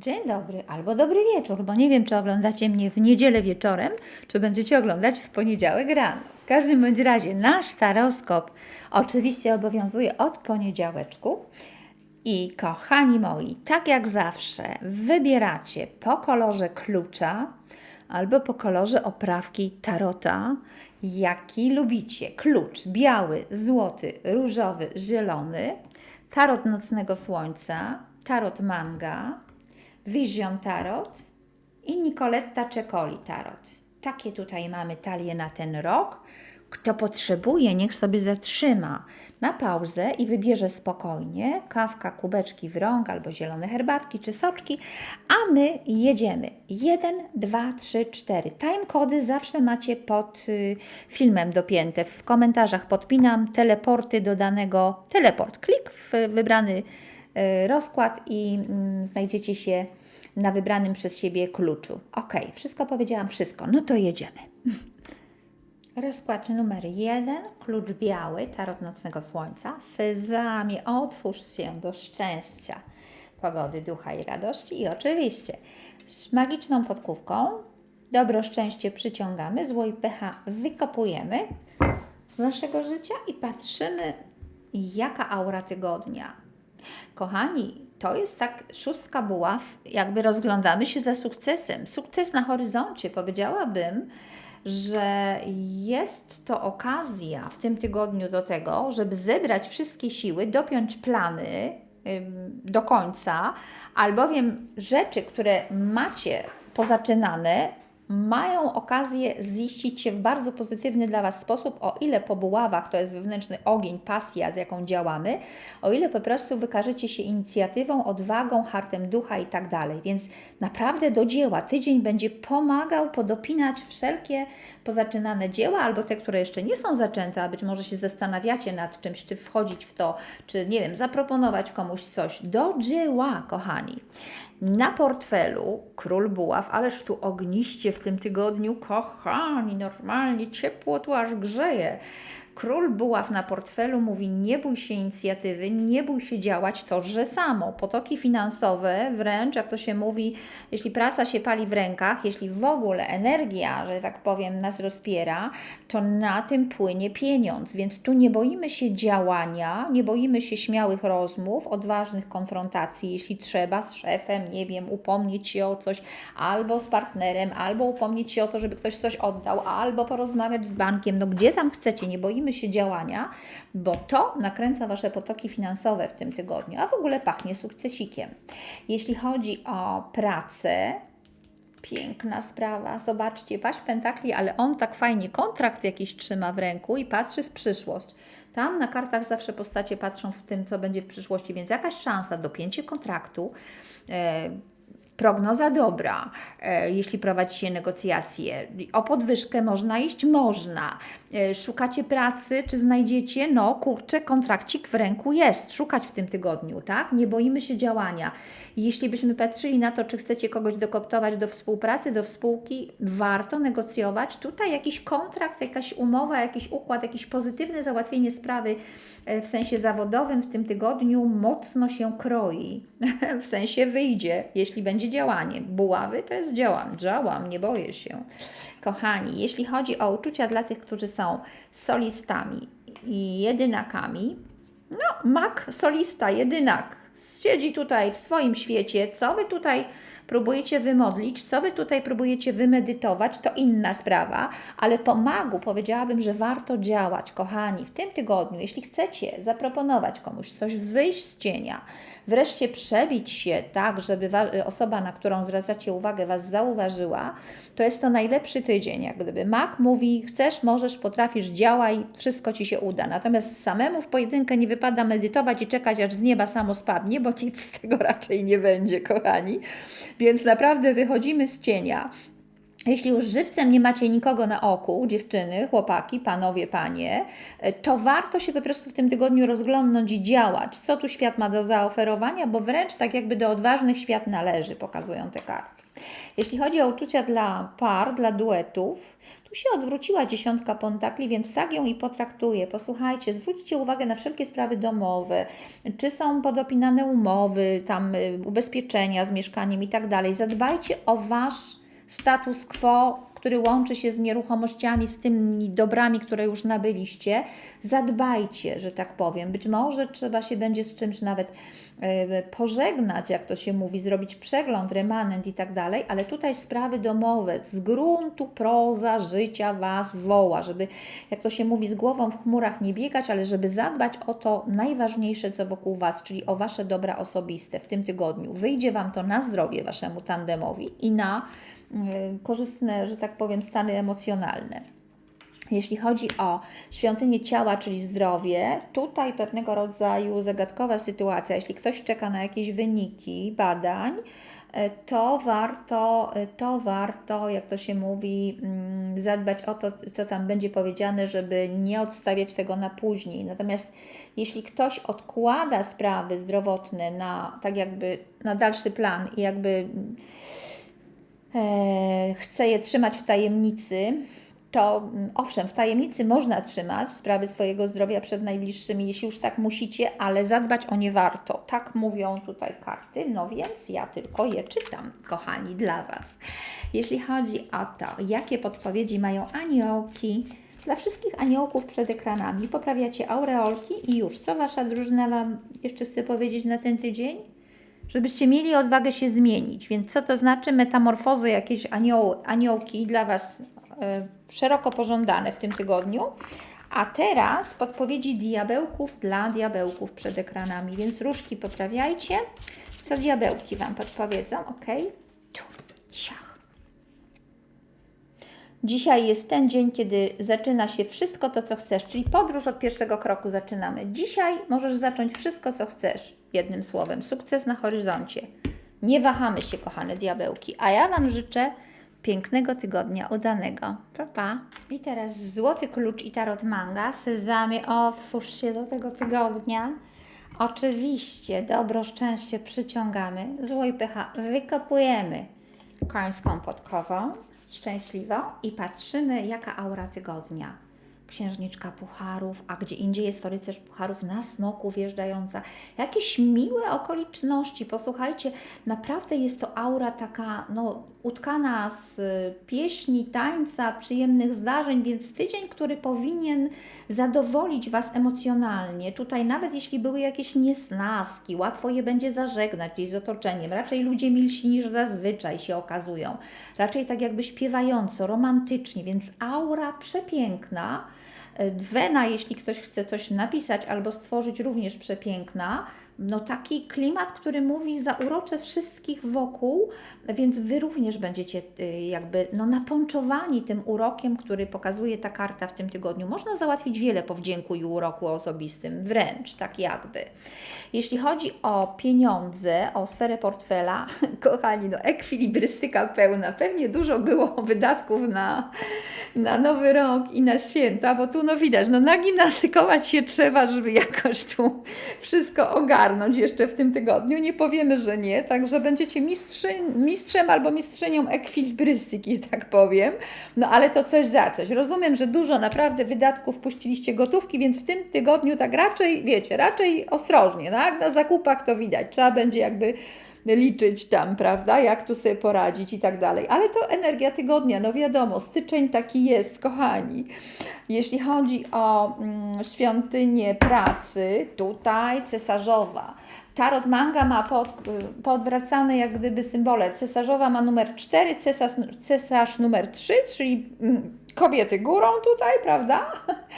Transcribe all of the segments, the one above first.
Dzień dobry albo dobry wieczór, bo nie wiem, czy oglądacie mnie w niedzielę wieczorem, czy będziecie oglądać w poniedziałek rano. W każdym bądź razie nasz taroskop oczywiście obowiązuje od poniedziałeczku. I kochani moi, tak jak zawsze, wybieracie po kolorze klucza albo po kolorze oprawki tarota, jaki lubicie. Klucz biały, złoty, różowy, zielony, tarot nocnego słońca, tarot manga, Vision Tarot i Nicoletta Czekoli Tarot. Takie tutaj mamy talie na ten rok. Kto potrzebuje, niech sobie zatrzyma na pauzę i wybierze spokojnie kawka, kubeczki w rąk albo zielone herbatki czy soczki, a my jedziemy. 1, 2, 3, 4. Timecody zawsze macie pod y, filmem dopięte. W komentarzach podpinam teleporty do danego teleport. Klik w wybrany y, rozkład i mm, znajdziecie się na wybranym przez siebie kluczu. Ok, wszystko powiedziałam, wszystko. No to jedziemy. Rozkład numer jeden, klucz biały, tarot nocnego słońca. Sezamie, otwórz się do szczęścia, pogody, ducha i radości. I oczywiście z magiczną podkówką dobro, szczęście przyciągamy, zło i pecha wykopujemy z naszego życia i patrzymy, jaka aura tygodnia. Kochani, to jest tak szóstka buław, jakby rozglądamy się za sukcesem. Sukces na horyzoncie, powiedziałabym, że jest to okazja w tym tygodniu do tego, żeby zebrać wszystkie siły, dopiąć plany do końca, albowiem rzeczy, które macie pozaczynane, mają okazję ziścić się w bardzo pozytywny dla Was sposób, o ile po buławach to jest wewnętrzny ogień, pasja, z jaką działamy, o ile po prostu wykażecie się inicjatywą, odwagą, hartem ducha i tak dalej. Więc naprawdę do dzieła. Tydzień będzie pomagał podopinać wszelkie pozaczynane dzieła, albo te, które jeszcze nie są zaczęte, a być może się zastanawiacie nad czymś, czy wchodzić w to, czy nie wiem, zaproponować komuś coś. Do dzieła, kochani. Na portfelu król buław, ależ tu ogniście w tym tygodniu, kochani, normalnie ciepło tu aż grzeje. Król buław na portfelu mówi: Nie bój się inicjatywy, nie bój się działać, to że samo. Potoki finansowe, wręcz jak to się mówi, jeśli praca się pali w rękach, jeśli w ogóle energia, że tak powiem, nas rozpiera, to na tym płynie pieniądz. Więc tu nie boimy się działania, nie boimy się śmiałych rozmów, odważnych konfrontacji, jeśli trzeba, z szefem, nie wiem, upomnieć się o coś, albo z partnerem, albo upomnieć się o to, żeby ktoś coś oddał, albo porozmawiać z bankiem. No gdzie tam chcecie, nie boimy się działania, bo to nakręca Wasze potoki finansowe w tym tygodniu, a w ogóle pachnie sukcesikiem. Jeśli chodzi o pracę, Piękna sprawa. Zobaczcie, paść pentakli, ale on tak fajnie kontrakt jakiś trzyma w ręku i patrzy w przyszłość. Tam na kartach zawsze postacie patrzą w tym, co będzie w przyszłości, więc jakaś szansa dopięcie kontraktu. E, prognoza dobra, e, jeśli prowadzi się negocjacje. O podwyżkę można iść? Można. E, Szukacie pracy, czy znajdziecie? No kurczę, kontrakcik w ręku jest. Szukać w tym tygodniu, tak? Nie boimy się działania. Jeśli byśmy patrzyli na to, czy chcecie kogoś dokoptować do współpracy, do spółki, warto negocjować. Tutaj jakiś kontrakt, jakaś umowa, jakiś układ, jakieś pozytywne załatwienie sprawy e, w sensie zawodowym w tym tygodniu mocno się kroi. w sensie wyjdzie, jeśli będzie działanie. Buławy to jest działam, działam, nie boję się. Kochani, jeśli chodzi o uczucia dla tych, którzy są solistami i jedynakami, no, mak, solista, jedynak, siedzi tutaj w swoim świecie. Co wy tutaj próbujecie wymodlić, co wy tutaj próbujecie wymedytować, to inna sprawa, ale po magu powiedziałabym, że warto działać, kochani, w tym tygodniu, jeśli chcecie zaproponować komuś coś, wyjść z cienia, wreszcie przebić się tak, żeby osoba, na którą zwracacie uwagę, Was zauważyła, to jest to najlepszy tydzień. Jak gdyby mag mówi, chcesz, możesz, potrafisz, działaj, wszystko Ci się uda. Natomiast samemu w pojedynkę nie wypada medytować i czekać, aż z nieba samo spadnie, bo nic z tego raczej nie będzie, kochani. Więc naprawdę wychodzimy z cienia. Jeśli już żywcem nie macie nikogo na oku, dziewczyny, chłopaki, panowie, panie, to warto się po prostu w tym tygodniu rozglądnąć i działać. Co tu świat ma do zaoferowania, bo wręcz tak jakby do odważnych świat należy, pokazują te karty. Jeśli chodzi o uczucia dla par, dla duetów, Tu się odwróciła dziesiątka pentakli, więc tak ją i potraktuję. Posłuchajcie, zwróćcie uwagę na wszelkie sprawy domowe, czy są podopinane umowy, tam y, ubezpieczenia z mieszkaniem i tak dalej. Zadbajcie o Wasz status quo, który łączy się z nieruchomościami, z tymi dobrami, które już nabyliście. Zadbajcie, że tak powiem. Być może trzeba się będzie z czymś nawet e, pożegnać, jak to się mówi, zrobić przegląd, remanent i tak dalej, ale tutaj sprawy domowe, z gruntu proza życia Was woła, żeby, jak to się mówi, z głową w chmurach nie biegać, ale żeby zadbać o to najważniejsze, co wokół Was, czyli o Wasze dobra osobiste w tym tygodniu. Wyjdzie Wam to na zdrowie Waszemu tandemowi i na korzystne, że tak powiem, stany emocjonalne. Jeśli chodzi o świątynię ciała, czyli zdrowie, tutaj pewnego rodzaju zagadkowa sytuacja. Jeśli ktoś czeka na jakieś wyniki badań, e, to warto, e, to warto, jak to się mówi, mm, zadbać o to, co tam będzie powiedziane, żeby nie odstawiać tego na później. Natomiast jeśli ktoś odkłada sprawy zdrowotne na tak jakby na dalszy plan i jakby chce je trzymać w tajemnicy, to mm, owszem, w tajemnicy można trzymać sprawy swojego zdrowia przed najbliższymi, jeśli już tak musicie, ale zadbać o nie warto. Tak mówią tutaj karty, no więc ja tylko je czytam, kochani, dla Was. Jeśli chodzi o to, jakie podpowiedzi mają aniołki, dla wszystkich aniołków przed ekranami poprawiacie aureolki i już. Co Wasza drużyna Wam jeszcze chce powiedzieć na ten tydzień? Żebyście mieli odwagę się zmienić. Więc co to znaczy metamorfozy, jakieś anioł, aniołki dla Was e, szeroko pożądane w tym tygodniu. A teraz podpowiedzi diabełków dla diabełków przed ekranami, więc różki poprawiajcie. Co diabełki Wam podpowiedzą? Ok? Ciach. Dzisiaj jest ten dzień, kiedy zaczyna się wszystko to, co chcesz, czyli podróż od pierwszego kroku zaczynamy. Dzisiaj możesz zacząć wszystko, co chcesz. Jednym słowem, sukces na horyzoncie. Nie wahamy się, kochane diabełki. A ja Wam życzę pięknego tygodnia, udanego. Pa, pa. I teraz złoty klucz i tarot manga. Sezamie, otwórz się do tego tygodnia. Oczywiście dobro, szczęście przyciągamy, zło i pecha wykopujemy końską podkową, szczęśliwą i patrzymy jaka aura tygodnia księżniczka pucharów, a gdzie indziej jest to rycerz pucharów na smoku wjeżdżająca. Jakieś miłe okoliczności. Posłuchajcie, naprawdę jest to aura taka no, utkana z pieśni, tańca, przyjemnych zdarzeń, więc tydzień, który powinien zadowolić Was emocjonalnie. Tutaj nawet jeśli były jakieś niesnaski, łatwo je będzie zażegnać gdzieś z otoczeniem. Raczej ludzie milsi niż zazwyczaj się okazują. Raczej tak jakby śpiewająco, romantycznie, więc aura przepiękna. Wena, jeśli ktoś chce coś napisać albo stworzyć, również przepiękna. No taki klimat, który mówi zaurocze wszystkich wokół, więc Wy również będziecie y, jakby no, napończowani tym urokiem, który pokazuje ta karta w tym tygodniu. Można załatwić wiele po wdzięku i uroku osobistym, wręcz tak jakby. Jeśli chodzi o pieniądze, o sferę portfela, kochani, no ekwilibrystyka pełna. Pewnie dużo było wydatków na, na nowy rok i na święta, bo tu no widać, no nagimnastykować się trzeba, żeby jakoś tu wszystko ogarnąć jeszcze w tym tygodniu. Nie powiemy, że nie, także będziecie mistrzy, mistrzem albo mistrzynią ekwilibrystyki, tak powiem. No ale to coś za coś. Rozumiem, że dużo naprawdę wydatków puściliście gotówki, więc w tym tygodniu tak raczej, wiecie, raczej ostrożnie, tak? Na zakupach to widać. Trzeba będzie jakby liczyć tam, prawda, jak tu sobie poradzić i tak dalej. Ale to energia tygodnia, no wiadomo, styczeń taki jest, kochani. Jeśli chodzi o mm, świątynię pracy, tutaj cesarzowa. Tarot manga ma pod, podwracane jak gdyby symbole. Cesarzowa ma numer 4, cesarz, cesarz numer 3, czyli mm, kobiety górą tutaj, prawda?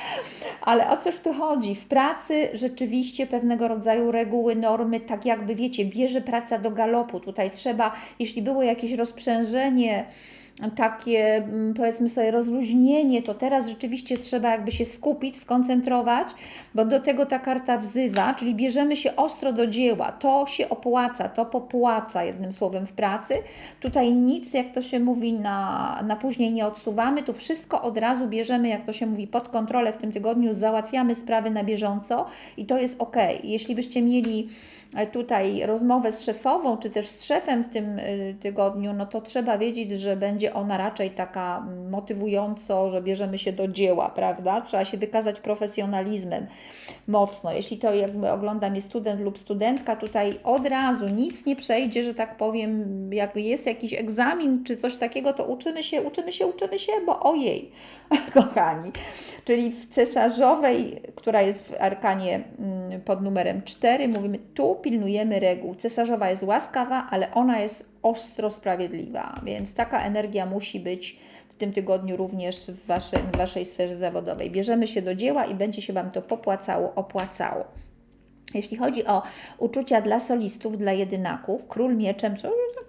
Ale o cóż tu chodzi? W pracy rzeczywiście pewnego rodzaju reguły, normy, tak jakby wiecie, bierze praca do galopu. Tutaj trzeba, jeśli było jakieś rozprzężenie, takie mm, powiedzmy sobie rozluźnienie, to teraz rzeczywiście trzeba jakby się skupić, skoncentrować, bo do tego ta karta wzywa, czyli bierzemy się ostro do dzieła, to się opłaca, to popłaca jednym słowem w pracy. Tutaj nic, jak to się mówi, na, na później nie odsuwamy, tu wszystko od razu bierzemy, jak to się mówi, pod kontrolę w tym tygodniu, załatwiamy sprawy na bieżąco i to jest ok. Jeśli byście mieli tutaj rozmowę z szefową, czy też z szefem w tym y, tygodniu, no to trzeba wiedzieć, że będzie ona raczej taka motywująco, że bierzemy się do dzieła, prawda? Trzeba się wykazać profesjonalizmem mocno. Jeśli to jakby ogląda mnie student lub studentka, tutaj od razu nic nie przejdzie, że tak powiem, jak jest jakiś egzamin czy coś takiego, to uczymy się, uczymy się, uczymy się, bo ojej, kochani. Czyli w cesarzowej, która jest w arkanie mm, pod numerem 4, mówimy tu pilnujemy reguł. Cesarzowa jest łaskawa, ale ona jest ostro sprawiedliwa, więc taka energia musi być w tym tygodniu również w waszej, w waszej sferze zawodowej. Bierzemy się do dzieła i będzie się Wam to popłacało, opłacało. Jeśli chodzi o uczucia dla solistów, dla jedynaków, król mieczem,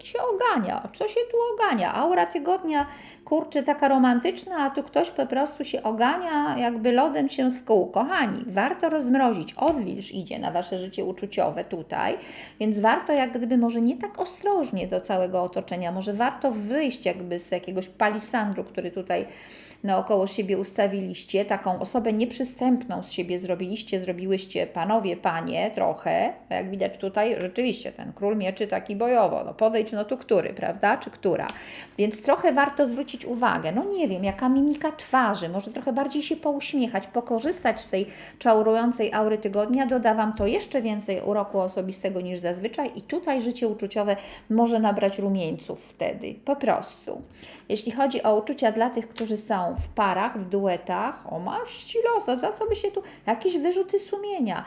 się ogania, co się tu ogania? Aura tygodnia, kurczę, taka romantyczna, a tu ktoś po prostu się ogania, jakby lodem się skół. Kochani, warto rozmrozić, odwilż idzie na Wasze życie uczuciowe tutaj, więc warto jak gdyby może nie tak ostrożnie do całego otoczenia, może warto wyjść jakby z jakiegoś palisandru, który tutaj naokoło siebie ustawiliście, taką osobę nieprzystępną z siebie zrobiliście, zrobiłyście panowie, panie trochę, jak widać tutaj, rzeczywiście ten król mieczy taki bojowo, no podejdź, no tu który, prawda, czy która, więc trochę warto zwrócić uwagę, no nie wiem, jaka mimika twarzy, może trochę bardziej się pouśmiechać, pokorzystać z tej czarującej aury tygodnia, doda Wam to jeszcze więcej uroku osobistego niż zazwyczaj. I tutaj życie uczuciowe może nabrać rumieńców wtedy, po prostu. Jeśli chodzi o uczucia dla tych, którzy są w parach, w duetach, o masz losa, za co by się tu, jakieś wyrzuty sumienia.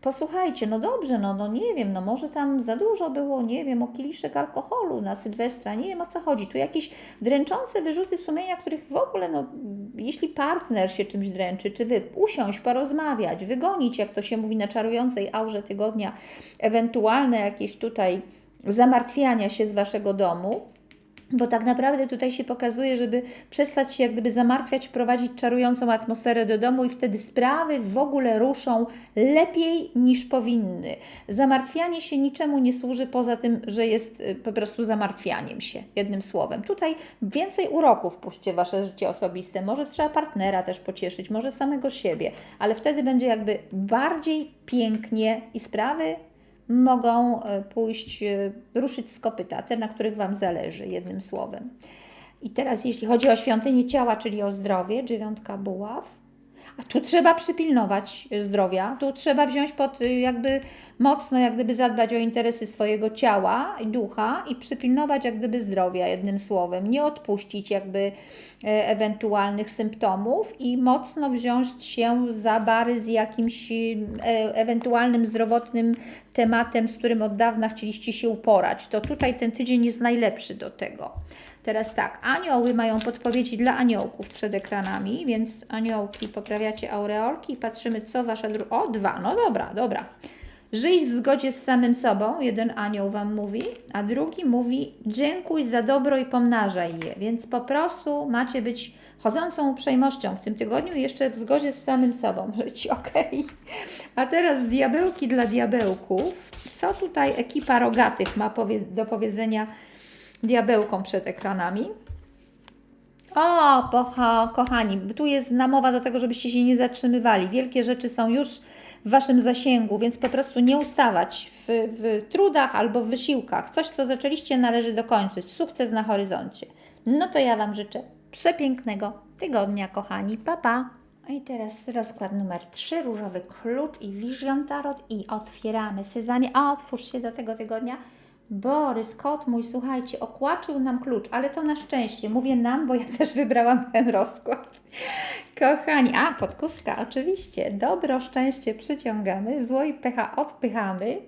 Posłuchajcie, no dobrze, no, no nie wiem, no może tam za dużo było, nie wiem, o kieliszek alkoholu na Sylwestra, nie wiem o co chodzi. Tu jakieś dręczące wyrzuty sumienia, których w ogóle, no jeśli partner się czymś dręczy, czy Wy usiąść, porozmawiać, wygonić, jak to się mówi na czarującej aurze tygodnia, ewentualne jakieś tutaj zamartwiania się z Waszego domu, bo tak naprawdę tutaj się pokazuje, żeby przestać się jak gdyby zamartwiać, wprowadzić czarującą atmosferę do domu i wtedy sprawy w ogóle ruszą lepiej niż powinny. Zamartwianie się niczemu nie służy poza tym, że jest y, po prostu zamartwianiem się, jednym słowem. Tutaj więcej uroków wpuśćcie w Wasze życie osobiste. Może trzeba partnera też pocieszyć, może samego siebie, ale wtedy będzie jakby bardziej pięknie i sprawy mogą e, pójść, e, ruszyć z kopyta, te, na których Wam zależy, jednym słowem. I teraz, jeśli chodzi o świątynię ciała, czyli o zdrowie, dziewiątka buław, tu trzeba przypilnować zdrowia, tu trzeba wziąć pod y, jakby mocno, jak gdyby zadbać o interesy swojego ciała i ducha i przypilnować jak gdyby zdrowia, jednym słowem. Nie odpuścić jakby e, ewentualnych symptomów i mocno wziąć się za bary z jakimś e, ewentualnym zdrowotnym tematem, z którym od dawna chcieliście się uporać. To tutaj ten tydzień jest najlepszy do tego. Teraz tak, anioły mają podpowiedzi dla aniołków przed ekranami, więc aniołki poprawiacie aureolki i patrzymy, co wasza druga. O, dwa, no dobra, dobra. Żyć w zgodzie z samym sobą, jeden anioł Wam mówi, a drugi mówi dziękuj za dobro i pomnażaj je. Więc po prostu macie być chodzącą uprzejmością w tym tygodniu jeszcze w zgodzie z samym sobą żyć, ok? A teraz diabełki dla diabełków. Co tutaj ekipa rogatych ma do powiedzenia diabełkom przed ekranami. O, pocha, kochani, tu jest namowa do tego, żebyście się nie zatrzymywali. Wielkie rzeczy są już w Waszym zasięgu, więc po prostu nie ustawać w, w trudach albo w wysiłkach. Coś, co zaczęliście, należy dokończyć. Sukces na horyzoncie. No to ja Wam życzę przepięknego tygodnia, kochani. Pa, pa! I teraz rozkład numer 3, różowy klucz i Vision Tarot i otwieramy sezamie. Otwórz się do tego tygodnia. Borys, kot mój, słuchajcie, okłaczył nam klucz, ale to na szczęście. Mówię nam, bo ja też wybrałam ten rozkład. Kochani, a podkówka, oczywiście. Dobro, szczęście przyciągamy, zło i pecha odpychamy.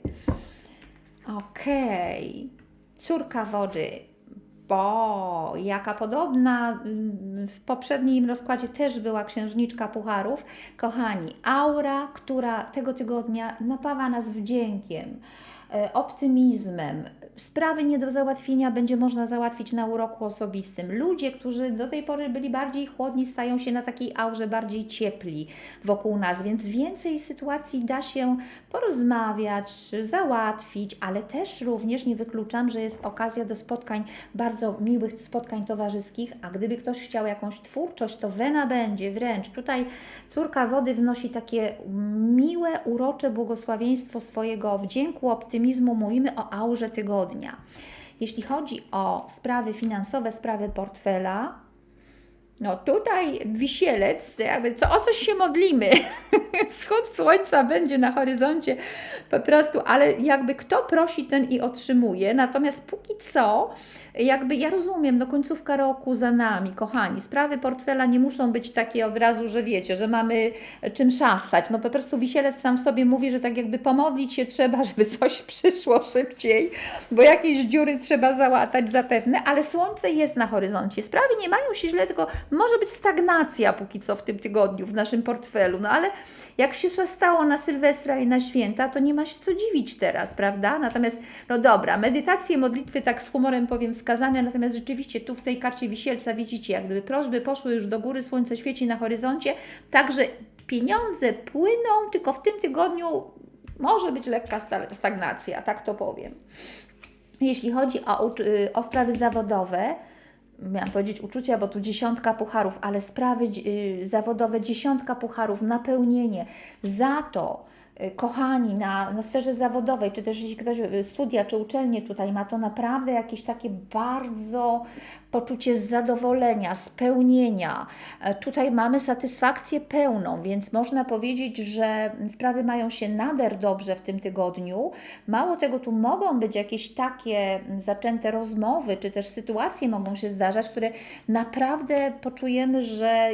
Okej. Okay. Córka wody. Bo jaka podobna mm, w poprzednim rozkładzie też była księżniczka pucharów. Kochani, aura, która tego tygodnia napawa nas wdziękiem optymizmem, sprawy nie do załatwienia będzie można załatwić na uroku osobistym. Ludzie, którzy do tej pory byli bardziej chłodni, stają się na takiej aurze bardziej ciepli wokół nas, więc więcej sytuacji da się porozmawiać, załatwić, ale też również nie wykluczam, że jest okazja do spotkań, bardzo miłych spotkań towarzyskich, a gdyby ktoś chciał jakąś twórczość, to wena będzie wręcz. Tutaj córka wody wnosi takie miłe, urocze błogosławieństwo swojego wdzięku, optymizmu. Mówimy o aurze tygodnia. Jeśli chodzi o sprawy finansowe, sprawy portfela, no tutaj wisielec, jakby co, o coś się modlimy. Wschód słońca będzie na horyzoncie po prostu, ale jakby kto prosi, ten i otrzymuje. Natomiast póki co, jakby ja rozumiem, no końcówka roku za nami, kochani. Sprawy portfela nie muszą być takie od razu, że wiecie, że mamy czym szastać. No po prostu wisielec sam sobie mówi, że tak jakby pomodlić się trzeba, żeby coś przyszło szybciej, bo jakieś dziury trzeba załatać zapewne, ale słońce jest na horyzoncie. Sprawy nie mają się źle, tylko może być stagnacja póki co w tym tygodniu w naszym portfelu. No ale jak się stało na Sylwestra i na święta, to nie ma się co dziwić teraz, prawda? Natomiast, no dobra, medytacje, modlitwy, tak z humorem powiem, wskazane, natomiast rzeczywiście tu w tej karcie wisielca widzicie, jak gdyby prośby poszły już do góry, słońce świeci na horyzoncie, także pieniądze płyną, tylko w tym tygodniu może być lekka stagnacja, tak to powiem. Jeśli chodzi o, o sprawy zawodowe, miałam powiedzieć uczucia, bo tu dziesiątka pucharów, ale sprawy y, zawodowe, dziesiątka pucharów, napełnienie. Za to, y, kochani, na, na sferze zawodowej, czy też jeśli ktoś y, studia, czy uczelnie tutaj ma, to naprawdę jakieś takie bardzo poczucie zadowolenia, spełnienia. E, tutaj mamy satysfakcję pełną, więc można powiedzieć, że sprawy mają się nader dobrze w tym tygodniu. Mało tego, tu mogą być jakieś takie zaczęte rozmowy, czy też sytuacje mogą się zdarzać, które naprawdę poczujemy, że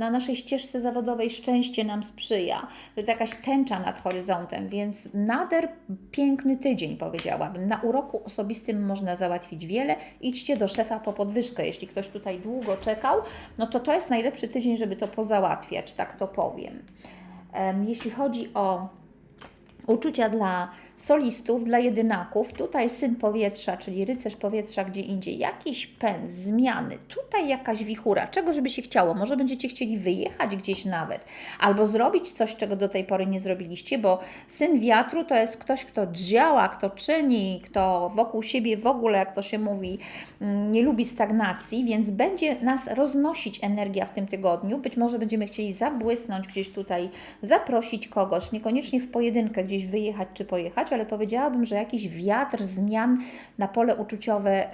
na naszej ścieżce zawodowej szczęście nam sprzyja, że to jakaś tęcza nad horyzontem, więc nader piękny tydzień, powiedziałabym. Na uroku osobistym można załatwić wiele. Idźcie do szefa po podwyżkę. Jeśli ktoś tutaj długo czekał, no to to jest najlepszy tydzień, żeby to pozałatwiać, tak to powiem. Jeśli chodzi o uczucia dla solistów, dla jedynaków. Tutaj syn powietrza, czyli rycerz powietrza gdzie indziej. Jakiś pęd, zmiany. Tutaj jakaś wichura. Czego żeby się chciało? Może będziecie chcieli wyjechać gdzieś nawet. Albo zrobić coś, czego do tej pory nie zrobiliście, bo syn wiatru to jest ktoś, kto działa, kto czyni, kto wokół siebie w ogóle, jak to się mówi, mm, nie lubi stagnacji, więc będzie nas roznosić energia w tym tygodniu. Być może będziemy chcieli zabłysnąć gdzieś tutaj, zaprosić kogoś, niekoniecznie w pojedynkę gdzieś wyjechać czy pojechać, ale powiedziałabym, że jakiś wiatr zmian na pole uczuciowe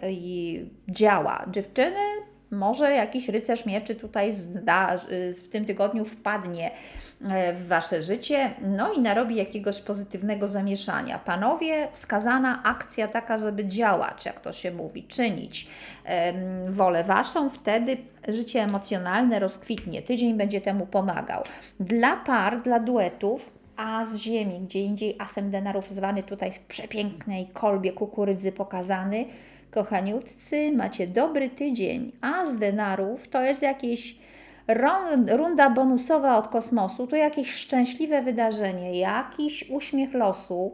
działa. Dziewczyny, może jakiś rycerz mieczy tutaj zda, w tym tygodniu wpadnie e, w Wasze życie, no i narobi jakiegoś pozytywnego zamieszania. Panowie, wskazana akcja taka, żeby działać, jak to się mówi, czynić wolę Waszą, wtedy życie emocjonalne rozkwitnie. Tydzień będzie temu pomagał. Dla par, dla duetów, a z ziemi, gdzie indziej asem denarów zwany tutaj w przepięknej kolbie kukurydzy pokazany. Kochaniutcy, macie dobry tydzień. A z denarów to jest jakieś runda bonusowa od kosmosu, to jakieś szczęśliwe wydarzenie, jakiś uśmiech losu,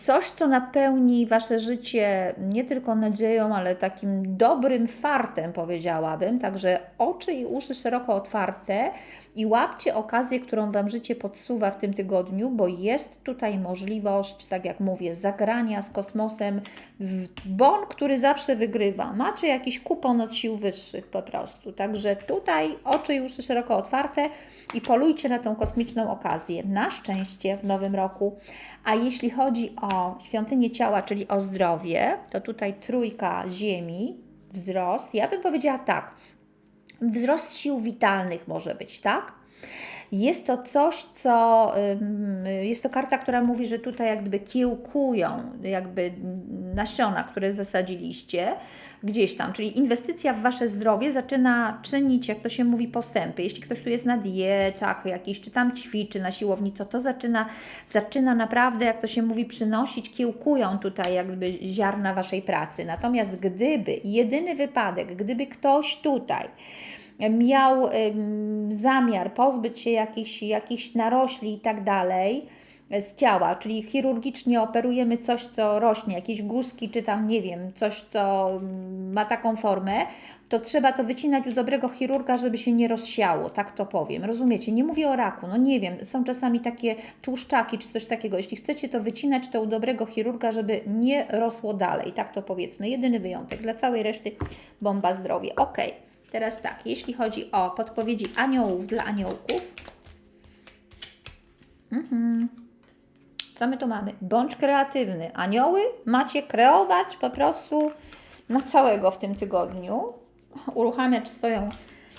coś, co napełni Wasze życie nie tylko nadzieją, ale takim dobrym fartem, powiedziałabym. Także oczy i uszy szeroko otwarte i łapcie okazję, którą Wam życie podsuwa w tym tygodniu, bo jest tutaj możliwość, tak jak mówię, zagrania z kosmosem w bon, który zawsze wygrywa. Macie jakiś kupon od sił wyższych po prostu. Także tutaj oczy uszy szeroko otwarte i polujcie na tą kosmiczną okazję. Na szczęście w nowym roku. A jeśli chodzi o świątynię ciała, czyli o zdrowie, to tutaj trójka Ziemi, wzrost. Ja bym powiedziała tak, wzrost sił witalnych może być, tak? Jest to coś, co jest to karta, która mówi, że tutaj jak gdyby kiełkują jakby nasiona, które zasadziliście gdzieś tam, czyli inwestycja w Wasze zdrowie zaczyna czynić, jak to się mówi, postępy. Jeśli ktoś tu jest na dietach jakiś, czy tam ćwiczy na siłowni, to to zaczyna, zaczyna naprawdę, jak to się mówi, przynosić, kiełkują tutaj jakby ziarna Waszej pracy. Natomiast gdyby, jedyny wypadek, gdyby ktoś tutaj miał zamiar pozbyć się jakichś, jakichś narośli i tak dalej, z ciała, czyli chirurgicznie operujemy coś, co rośnie, jakieś guzki, czy tam nie wiem, coś, co mm, ma taką formę, to trzeba to wycinać u dobrego chirurga, żeby się nie rozsiało, tak to powiem. Rozumiecie? Nie mówię o raku, no nie wiem, są czasami takie tłuszczaki czy coś takiego. Jeśli chcecie to wycinać, to u dobrego chirurga, żeby nie rosło dalej, tak to powiedzmy. Jedyny wyjątek, dla całej reszty bomba zdrowie. Ok, teraz tak, jeśli chodzi o podpowiedzi aniołów dla aniołków. Mhm. Co my tu mamy? Bądź kreatywny. Anioły macie kreować po prostu na całego w tym tygodniu. Uruchamiać swoją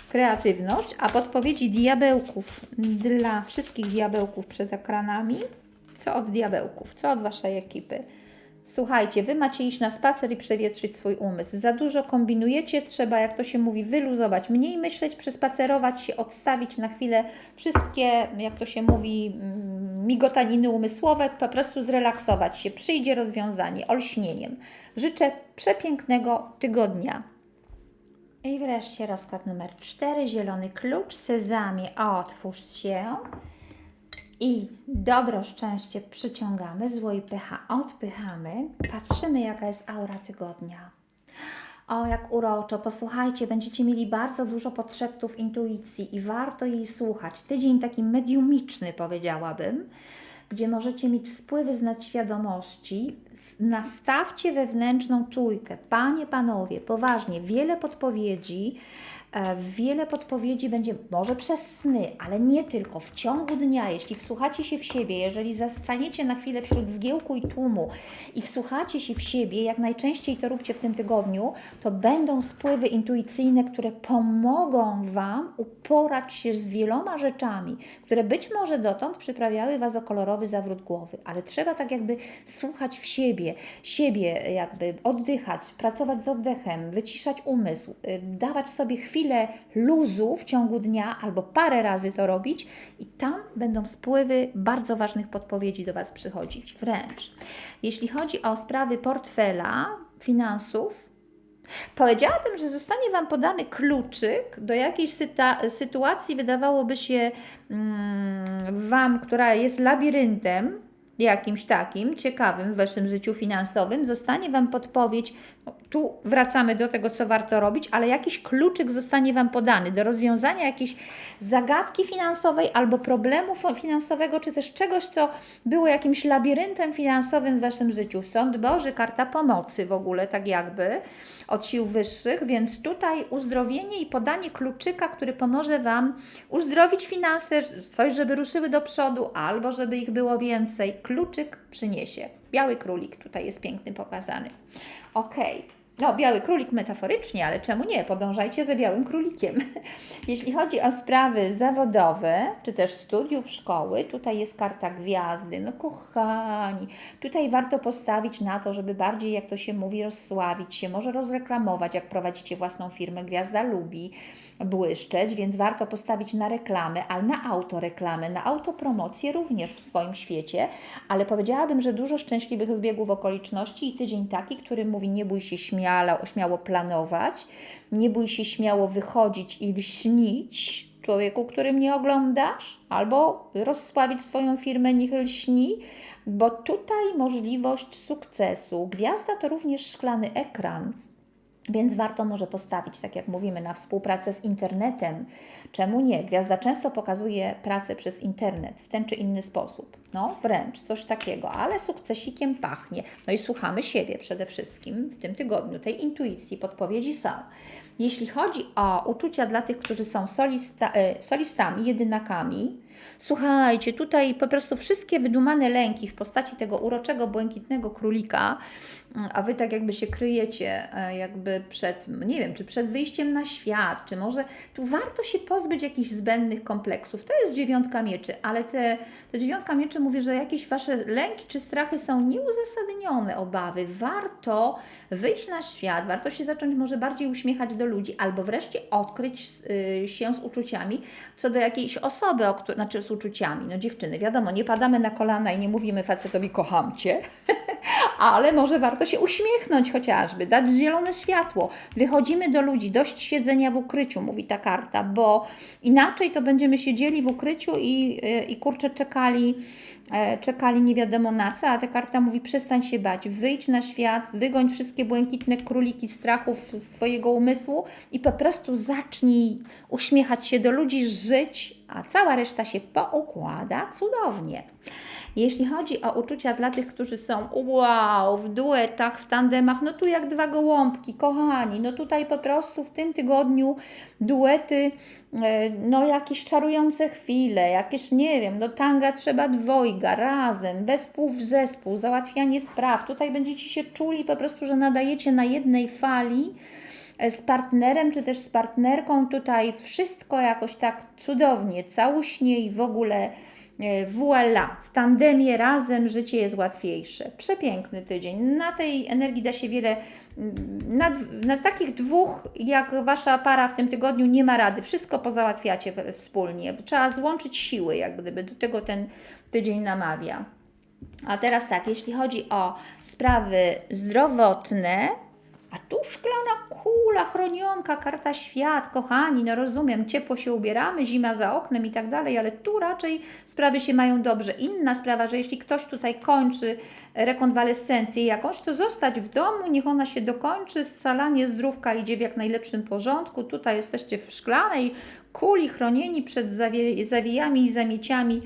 kreatywność, a podpowiedzi diabełków dla wszystkich diabełków przed ekranami. Co od diabełków? Co od Waszej ekipy? Słuchajcie, Wy macie iść na spacer i przewietrzyć swój umysł. Za dużo kombinujecie, trzeba, jak to się mówi, wyluzować, mniej myśleć, przespacerować się, odstawić na chwilę wszystkie, jak to się mówi, mm, migotaniny umysłowe, po prostu zrelaksować się. Przyjdzie rozwiązanie olśnieniem. Życzę przepięknego tygodnia. I wreszcie rozkład numer 4, zielony klucz, sezamie, otwórz się. I dobro szczęście przyciągamy, zło i pycha odpychamy. Patrzymy, jaka jest aura tygodnia. O, jak uroczo. Posłuchajcie, będziecie mieli bardzo dużo podszeptów intuicji i warto jej słuchać. Tydzień taki mediumiczny, powiedziałabym, gdzie możecie mieć spływy z nadświadomości. Nastawcie wewnętrzną czujkę. Panie, panowie, poważnie, wiele podpowiedzi Wiele podpowiedzi będzie może przez sny, ale nie tylko, w ciągu dnia, jeśli wsłuchacie się w siebie, jeżeli zastaniecie na chwilę wśród zgiełku i tłumu i wsłuchacie się w siebie, jak najczęściej to róbcie w tym tygodniu, to będą spływy intuicyjne, które pomogą Wam uporać się z wieloma rzeczami, które być może dotąd przyprawiały Was o kolorowy zawrót głowy, ale trzeba tak jakby słuchać w siebie, siebie jakby oddychać, pracować z oddechem, wyciszać umysł, y, dawać sobie chwilę chwilę luzu w ciągu dnia albo parę razy to robić i tam będą spływy bardzo ważnych podpowiedzi do Was przychodzić. Wręcz. Jeśli chodzi o sprawy portfela, finansów, Powiedziałabym, że zostanie Wam podany kluczyk do jakiejś sytuacji, wydawałoby się mm, Wam, która jest labiryntem, jakimś takim ciekawym w Waszym życiu finansowym, zostanie Wam podpowiedź, tu wracamy do tego, co warto robić, ale jakiś kluczyk zostanie Wam podany do rozwiązania jakiejś zagadki finansowej albo problemu finansowego, czy też czegoś, co było jakimś labiryntem finansowym w Waszym życiu. Sąd Boży, karta pomocy w ogóle, tak jakby od sił wyższych, więc tutaj uzdrowienie i podanie kluczyka, który pomoże Wam uzdrowić finanse, coś, żeby ruszyły do przodu, albo żeby ich było więcej. Kluczyk przyniesie. Biały królik tutaj jest piękny pokazany. Ok. No, biały królik metaforycznie, ale czemu nie? Podążajcie za białym królikiem. Jeśli chodzi o sprawy zawodowe, czy też studiów szkoły, tutaj jest karta gwiazdy. No, kochani, tutaj warto postawić na to, żeby bardziej, jak to się mówi, rozsławić się, może rozreklamować, jak prowadzicie własną firmę. Gwiazda lubi błyszczeć, więc warto postawić na reklamę, ale na autoreklamę, na autopromocję również w swoim świecie, ale powiedziałabym, że dużo szczęśliwych zbiegów okoliczności i tydzień taki, który mówi nie bój się śmiało, śmiało planować, nie bój się śmiało wychodzić i lśnić człowieku, który mnie oglądasz, albo rozsławić swoją firmę, niech lśni, bo tutaj możliwość sukcesu. Gwiazda to również szklany ekran, więc warto może postawić, tak jak mówimy, na współpracę z internetem. Czemu nie? Gwiazda często pokazuje pracę przez internet w ten czy inny sposób. No, wręcz coś takiego, ale sukcesikiem pachnie. No i słuchamy siebie przede wszystkim w tym tygodniu. Tej intuicji, podpowiedzi są. Jeśli chodzi o uczucia dla tych, którzy są solista, e, solistami, jedynakami, słuchajcie, tutaj po prostu wszystkie wydumane lęki w postaci tego uroczego, błękitnego królika a Wy tak jakby się kryjecie e, jakby przed, nie wiem, czy przed wyjściem na świat, czy może tu warto się pozbyć jakichś zbędnych kompleksów. To jest dziewiątka mieczy, ale te, te dziewiątka mieczy mówi, że jakieś Wasze lęki czy strachy są nieuzasadnione, obawy. Warto wyjść na świat, warto się zacząć może bardziej uśmiechać do ludzi, albo wreszcie odkryć y, się z uczuciami co do jakiejś osoby, o znaczy z uczuciami. No dziewczyny, wiadomo, nie padamy na kolana i nie mówimy facetowi kocham Cię, ale może warto się uśmiechnąć chociażby, dać zielone światło. Wychodzimy do ludzi, dość siedzenia w ukryciu, mówi ta karta, bo inaczej to będziemy siedzieli w ukryciu i, i kurczę czekali e, czekali nie wiadomo na co, a ta karta mówi przestań się bać, wyjdź na świat, wygoń wszystkie błękitne króliki strachów z Twojego umysłu i po prostu zacznij uśmiechać się do ludzi, żyć, a cała reszta się poukłada cudownie. Jeśli chodzi o uczucia dla tych, którzy są wow, w duetach, w tandemach, no tu jak dwa gołąbki, kochani, no tutaj po prostu w tym tygodniu duety, e, no jakieś czarujące chwile, jakieś nie wiem, no tanga trzeba dwojga, razem, zespół w zespół, załatwianie spraw. Tutaj będziecie się czuli po prostu, że nadajecie na jednej fali z partnerem czy też z partnerką. Tutaj wszystko jakoś tak cudownie, całuśnie i w ogóle e, voila, w tandemie razem życie jest łatwiejsze. Przepiękny tydzień. Na tej energii da się wiele, mm, na, na takich dwóch, jak Wasza para w tym tygodniu nie ma rady. Wszystko pozałatwiacie wspólnie. Trzeba złączyć siły, jak gdyby do tego ten tydzień namawia. A teraz tak, jeśli chodzi o sprawy zdrowotne, a tu szklana kula, chronionka, karta świat, kochani, no rozumiem, ciepło się ubieramy, zima za oknem i tak dalej, ale tu raczej sprawy się mają dobrze. Inna sprawa, że jeśli ktoś tutaj kończy rekonwalescencję jakąś, to zostać w domu, niech ona się dokończy, scalanie zdrówka idzie w jak najlepszym porządku. Tutaj jesteście w szklanej kuli chronieni przed zawijami i zamieciami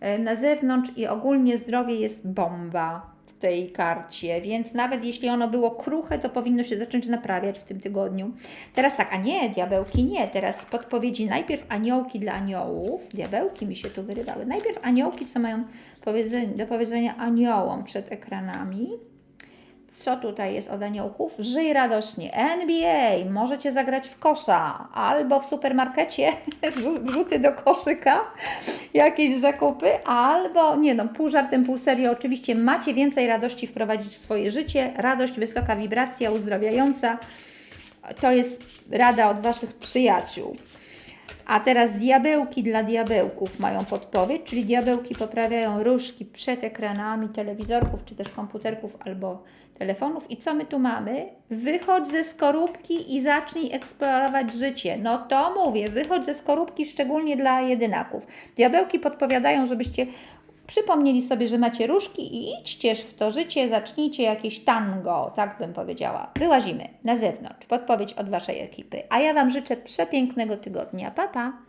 e, na zewnątrz i ogólnie zdrowie jest bomba tej karcie, więc nawet jeśli ono było kruche, to powinno się zacząć naprawiać w tym tygodniu. Teraz tak, a nie, diabełki nie, teraz podpowiedzi najpierw aniołki dla aniołów, diabełki mi się tu wyrywały, najpierw aniołki, co mają do powiedzenia aniołom przed ekranami. Co tutaj jest od aniołków? Żyj radośnie. NBA, możecie zagrać w kosza albo w supermarkecie, wrzu- wrzuty do koszyka, jakieś zakupy, albo, nie no, pół żartem, pół serio, oczywiście macie więcej radości wprowadzić w swoje życie. Radość, wysoka wibracja, uzdrawiająca. To jest rada od Waszych przyjaciół. A teraz diabełki dla diabełków mają podpowiedź, czyli diabełki poprawiają różki przed ekranami telewizorków, czy też komputerków albo telefonów. I co my tu mamy? Wychodź ze skorupki i zacznij eksplorować życie. No to mówię, wychodź ze skorupki szczególnie dla jedynaków. Diabełki podpowiadają, żebyście przypomnieli sobie, że macie różki i idźcież w to życie, zacznijcie jakieś tango, tak bym powiedziała. Wyłazimy na zewnątrz. Podpowiedź od Waszej ekipy. A ja Wam życzę przepięknego tygodnia. Pa, pa!